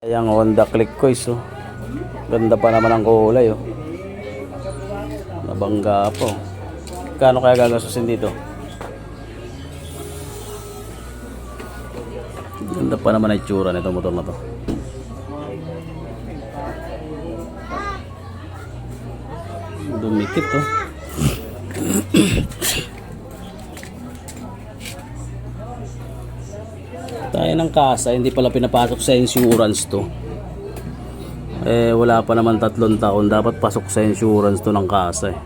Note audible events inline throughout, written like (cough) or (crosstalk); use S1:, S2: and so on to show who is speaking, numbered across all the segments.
S1: Ayan Honda Click Quiz oh. Ganda pa naman ang kulay oh. Nabangga po. Kano kaya gagastusin dito? Ganda pa naman ang itsura nito motor na to. Dumikit oh. Tayo ng kasa, hindi pala pinapasok sa insurance to. Eh, wala pa naman tatlong taon. Dapat pasok sa insurance to ng kasa eh.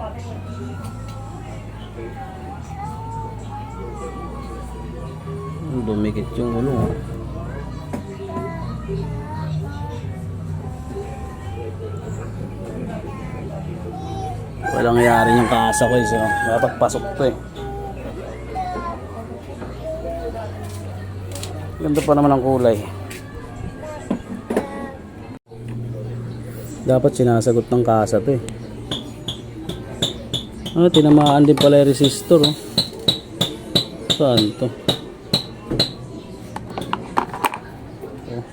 S1: Dumikit yung ulo. ah. Walang nangyari yung kasa ko eh. So, dapat pasok to eh. Ganda pa naman ang kulay. Dapat sinasagot ng kasa to eh. Ah, tinamaan din pala yung resistor oh. Saan to? Oh.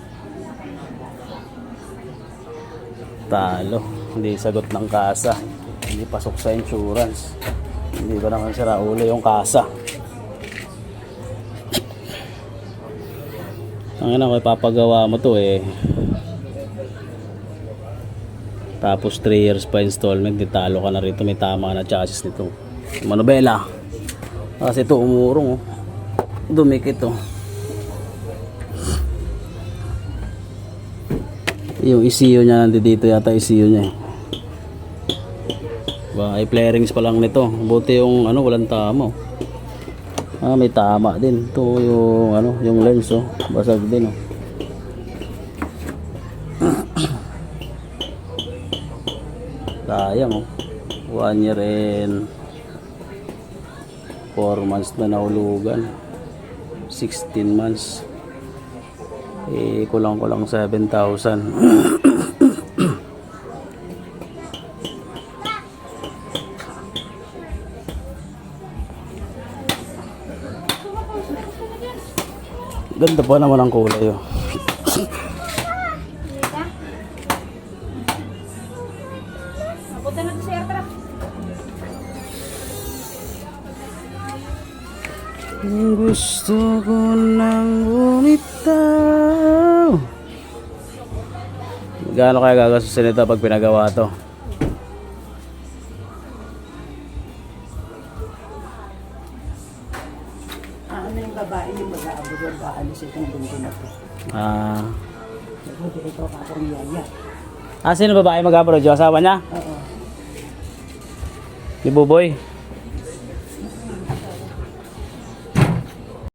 S1: Talo. Hindi sagot ng kasa. Hindi pasok sa insurance. Hindi ba naman sira ulo yung kasa? Ang ina ko ipapagawa mo to eh. Tapos 3 years pa installment, di talo ka na rito. May tama na chassis nito. Manobela. Kasi ito umurong oh. Dumikit oh. Yung ECU niya nandito dito yata ECU niya eh. Ba, ay flarings pa lang nito. Buti yung ano, walang tama. Ah, may tama din. Ito yung ano, yung lens oh. Basag din oh. (clears throat) Sayang oh. One year and 4 months na nahulugan. 16 months. Eh, kulang-kulang 7,000. (clears throat) Ganda pa naman ang kulay oh. Gusto ko nang bumitaw. Gaano kaya gagastusin ito pag pinagawa to?
S2: Yung babae yung mag-aabot aalis itong linggo na to.
S1: Ah,
S2: Buti ito kapong yaya.
S1: ah sino babae mag-abroad? Yung asawa niya?
S2: Oo.
S1: Ni Buboy?